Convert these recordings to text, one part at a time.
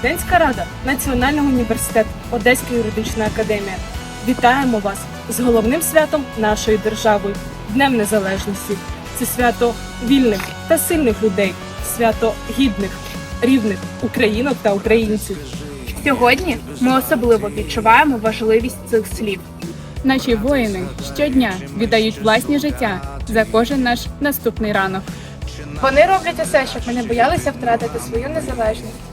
студентська рада Національного університету Одеська юридична академія. Вітаємо вас з головним святом нашої держави Днем Незалежності. Це свято вільних та сильних людей, свято гідних, рівних українок та українців. Сьогодні ми особливо відчуваємо важливість цих слів. Наші воїни щодня віддають власні життя за кожен наш наступний ранок. Вони роблять усе, щоб ми не боялися втратити свою незалежність.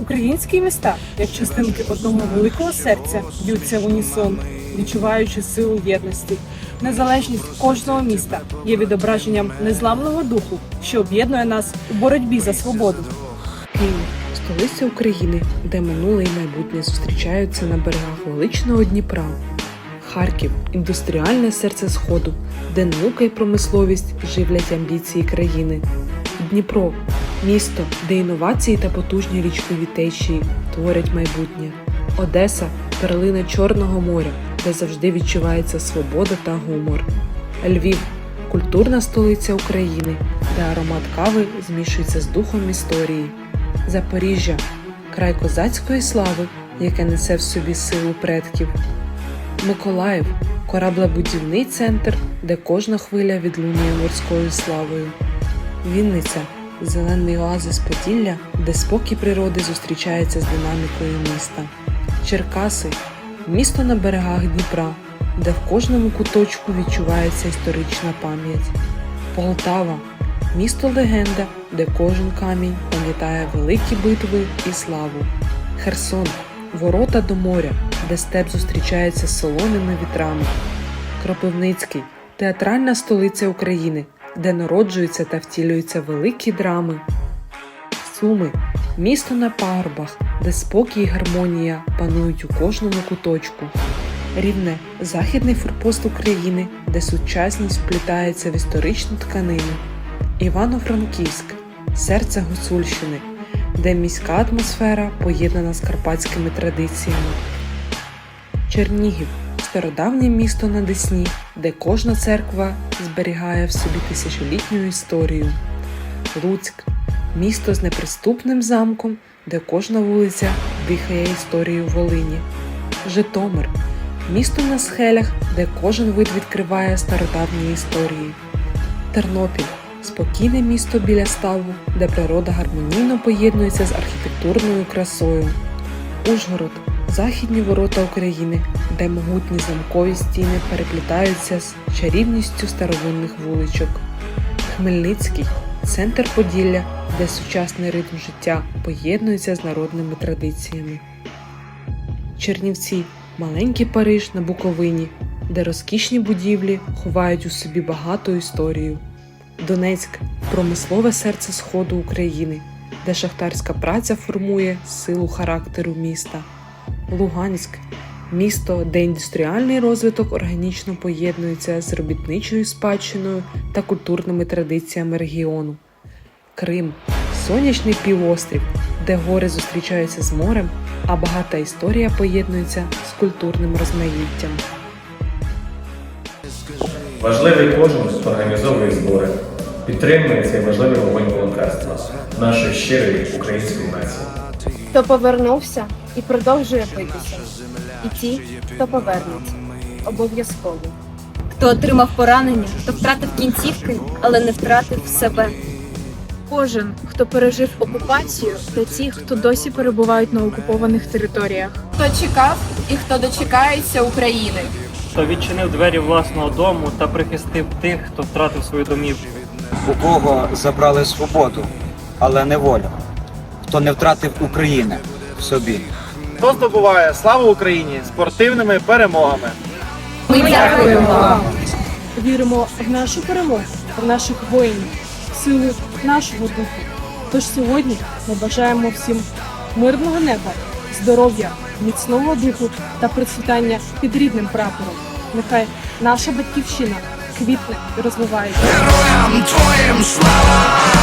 Українські міста, як частинки одного великого серця, б'ються в унісон, відчуваючи силу єдності. Незалежність кожного міста є відображенням незламного духу, що об'єднує нас у боротьбі за свободу. Київ столиця України, де минуле і майбутнє зустрічаються на берегах величного Дніпра. Харків індустріальне серце Сходу, де наука і промисловість живлять амбіції країни. Дніпро місто, де інновації та потужні річкові течії творять майбутнє. Одеса перлина Чорного моря, де завжди відчувається свобода та гумор. Львів культурна столиця України, де аромат кави змішується з духом історії. Запоріжжя край козацької слави, яке несе в собі силу предків. Миколаїв кораблебудівний центр, де кожна хвиля відлунює морською славою. Вінниця зелений оазис Поділля, де спокій природи зустрічається з динамікою міста. Черкаси місто на берегах Дніпра, де в кожному куточку відчувається історична пам'ять. Полтава місто легенда, де кожен камінь пам'ятає великі битви і славу. Херсон ворота до моря, де степ зустрічається з солоними вітрами. Кропивницький театральна столиця України, де народжуються та втілюються великі драми. Суми місто на пагорбах, де спокій і гармонія панують у кожному куточку. Рівне західний форпост України, де сучасність вплітається в історичну тканину. Івано-Франківськ серце Гуцульщини, де міська атмосфера поєднана з карпатськими традиціями. Чернігів стародавнє місто на Десні, де кожна церква зберігає в собі тисячолітню історію. Луцьк місто з неприступним замком, де кожна вулиця дихає історією Волині. Житомир місто на схелях, де кожен вид відкриває стародавні історії. Тернопіль спокійне місто біля ставу, де природа гармонійно поєднується з архітектурною красою. Ужгород західні ворота України, де могутні замкові стіни переплітаються з чарівністю старовинних вуличок. Хмельницький центр Поділля, де сучасний ритм життя поєднується з народними традиціями. Чернівці маленький Париж на Буковині, де розкішні будівлі ховають у собі багату історію. Донецьк промислове серце Сходу України, де шахтарська праця формує силу характеру міста. Луганськ місто, де індустріальний розвиток органічно поєднується з робітничою спадщиною та культурними традиціями регіону. Крим сонячний півострів, де гори зустрічаються з морем, а багата історія поєднується з культурним розмаїттям. Важливий кожен організовує збори, підтримує цей важливий вогонь волонтерства нашої щирої української нації. Хто повернувся і продовжує битися. І ті, хто повернеться. Обов'язково. хто отримав поранення, хто втратив кінцівки, але не втратив себе. Кожен, хто пережив окупацію, та ті, хто досі перебувають на окупованих територіях. Хто чекав і хто дочекається України. хто відчинив двері власного дому та прихистив тих, хто втратив свою домівку. у кого забрали свободу, але не волю, хто не втратив України в собі. Хто здобуває славу Україні спортивними перемогами. Ми дякуємо вам. Віримо в нашу перемогу, в наших воїнів, в силу нашого духу. Тож сьогодні ми бажаємо всім мирного неба, здоров'я, міцного духу та процвітання під рідним прапором. Нехай наша батьківщина квітне і розвивається. Героям твоїм слава!